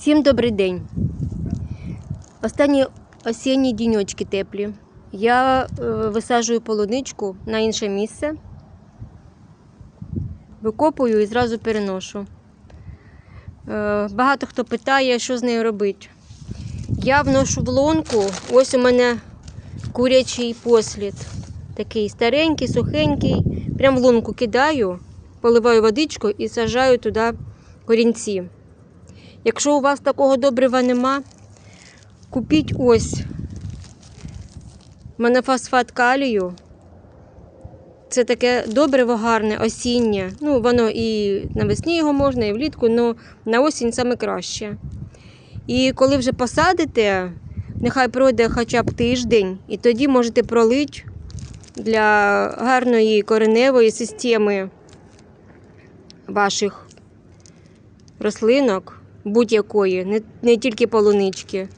Всім добрий день. Останні осінні діньочки теплі. Я е, висаджую полуничку на інше місце, викопую і зразу переношу. Е, багато хто питає, що з нею робити. Я вношу в лонку, ось у мене курячий послід. Такий старенький, сухенький. Прям в лунку кидаю, поливаю водичку і сажаю туди корінці. Якщо у вас такого добрива нема, купіть ось монофосфат калію. Це таке добриво гарне, осіннє. Ну, воно і навесні його можна, і влітку, але на осінь саме краще. І коли вже посадите, нехай пройде хоча б тиждень, і тоді можете пролити для гарної кореневої системи ваших рослинок будь-якої, не, не тільки полунички.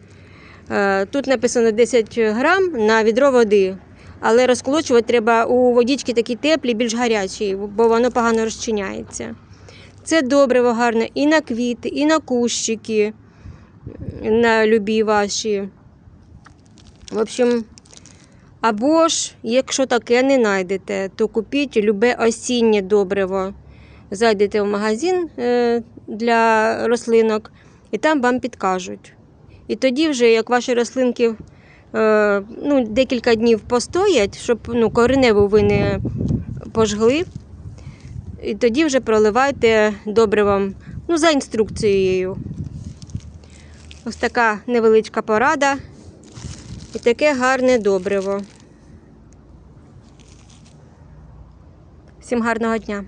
Е, Тут написано 10 грам на відро води, але розколочувати треба у водички такі теплі, більш гарячі, бо воно погано розчиняється. Це добриво гарне і на квіти, і на кущики, на любі ваші. В общем, або ж, якщо таке не знайдете, то купіть любе осіннє добриво. Зайдете в магазин е, для рослинок, і там вам підкажуть. І тоді, вже, як ваші рослинки е, ну, декілька днів постоять, щоб ну, кореневу ви не пожгли, і тоді вже проливайте добривом ну, за інструкцією. Ось така невеличка порада і таке гарне добриво. Всім гарного дня!